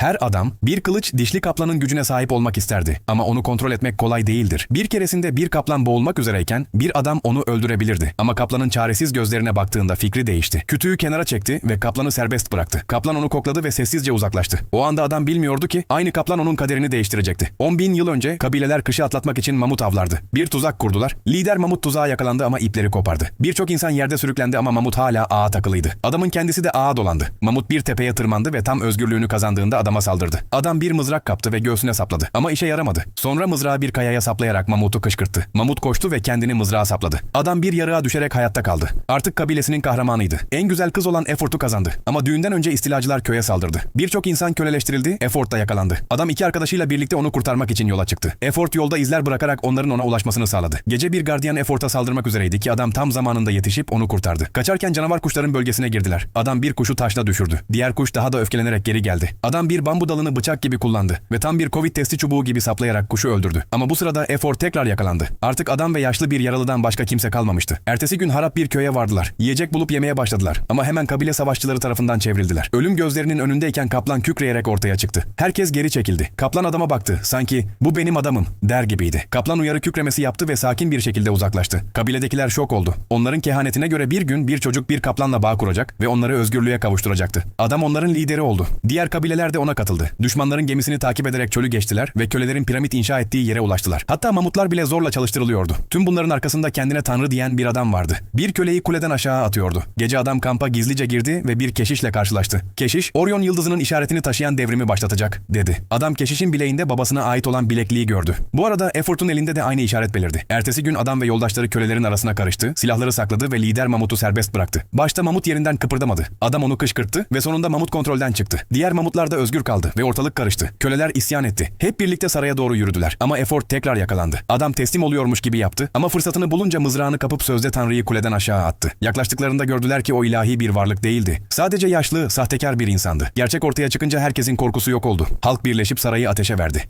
Her adam bir kılıç dişli kaplanın gücüne sahip olmak isterdi ama onu kontrol etmek kolay değildir. Bir keresinde bir kaplan boğulmak üzereyken bir adam onu öldürebilirdi ama kaplanın çaresiz gözlerine baktığında fikri değişti. Kütüğü kenara çekti ve kaplanı serbest bıraktı. Kaplan onu kokladı ve sessizce uzaklaştı. O anda adam bilmiyordu ki aynı kaplan onun kaderini değiştirecekti. 10 bin yıl önce kabileler kışı atlatmak için mamut avlardı. Bir tuzak kurdular. Lider mamut tuzağa yakalandı ama ipleri kopardı. Birçok insan yerde sürüklendi ama mamut hala ağa takılıydı. Adamın kendisi de ağa dolandı. Mamut bir tepeye tırmandı ve tam özgürlüğünü kazandığında adama saldırdı. Adam bir mızrak kaptı ve göğsüne sapladı. Ama işe yaramadı. Sonra mızrağı bir kayaya saplayarak mamutu kışkırttı. Mamut koştu ve kendini mızrağa sapladı. Adam bir yarığa düşerek hayatta kaldı. Artık kabilesinin kahramanıydı. En güzel kız olan Effort'u kazandı. Ama düğünden önce istilacılar köye saldırdı. Birçok insan köleleştirildi, Effort da yakalandı. Adam iki arkadaşıyla birlikte onu kurtarmak için yola çıktı. Effort yolda izler bırakarak onların ona ulaşmasını sağladı. Gece bir gardiyan Effort'a saldırmak üzereydi ki adam tam zamanında yetişip onu kurtardı. Kaçarken canavar kuşların bölgesine girdiler. Adam bir kuşu taşla düşürdü. Diğer kuş daha da öfkelenerek geri geldi. Adam bir bambu dalını bıçak gibi kullandı ve tam bir Covid testi çubuğu gibi saplayarak kuşu öldürdü. Ama bu sırada Effort tekrar yakalandı. Artık adam ve yaşlı bir yaralıdan başka kimse kalmamıştı. Ertesi gün harap bir köye vardılar. Yiyecek bulup yemeye başladılar. Ama hemen kabile savaşçıları tarafından çevrildiler. Ölüm gözlerinin önündeyken kaplan kükreyerek ortaya çıktı. Herkes geri çekildi. Kaplan adama baktı. Sanki bu benim adamım der gibiydi. Kaplan uyarı kükremesi yaptı ve sakin bir şekilde uzaklaştı. Kabiledekiler şok oldu. Onların kehanetine göre bir gün bir çocuk bir kaplanla bağ kuracak ve onları özgürlüğe kavuşturacaktı. Adam onların lideri oldu. Diğer kabileler de ona katıldı. Düşmanların gemisini takip ederek çölü geçtiler ve kölelerin piramit inşa ettiği yere ulaştılar. Hatta mamutlar bile zorla çalıştırılıyordu. Tüm bunların arkasında kendine tanrı diyen bir adam vardı. Bir köleyi kuleden aşağı atıyordu. Gece adam kampa gizlice girdi ve bir keşişle karşılaştı. Keşiş, Orion yıldızının işaretini taşıyan devrimi başlatacak, dedi. Adam keşişin bileğinde babasına ait olan bilekliği gördü. Bu arada Effort'un elinde de aynı işaret belirdi. Ertesi gün adam ve yoldaşları kölelerin arasına karıştı, silahları sakladı ve lider Mamut'u serbest bıraktı. Başta Mamut yerinden kıpırdamadı. Adam onu kışkırttı ve sonunda Mamut kontrolden çıktı. Diğer Mamutlar da özgür kaldı ve ortalık karıştı. Köleler isyan etti. Hep birlikte saraya doğru yürüdüler. Ama Effort tekrar yakalandı. Adam teslim oluyormuş gibi yaptı ama fırsatını bulunca mızrağını kapıp sözde Tanrı'yı kuleden aşağı attı. Yaklaştıklarında gördüler ki o ilahi bir varlık değildi. Sadece yaşlı, sahtekar bir insandı. Gerçek ortaya çıkınca herkesin korkusu yok oldu. Halk birleşip sarayı ateşe verdi.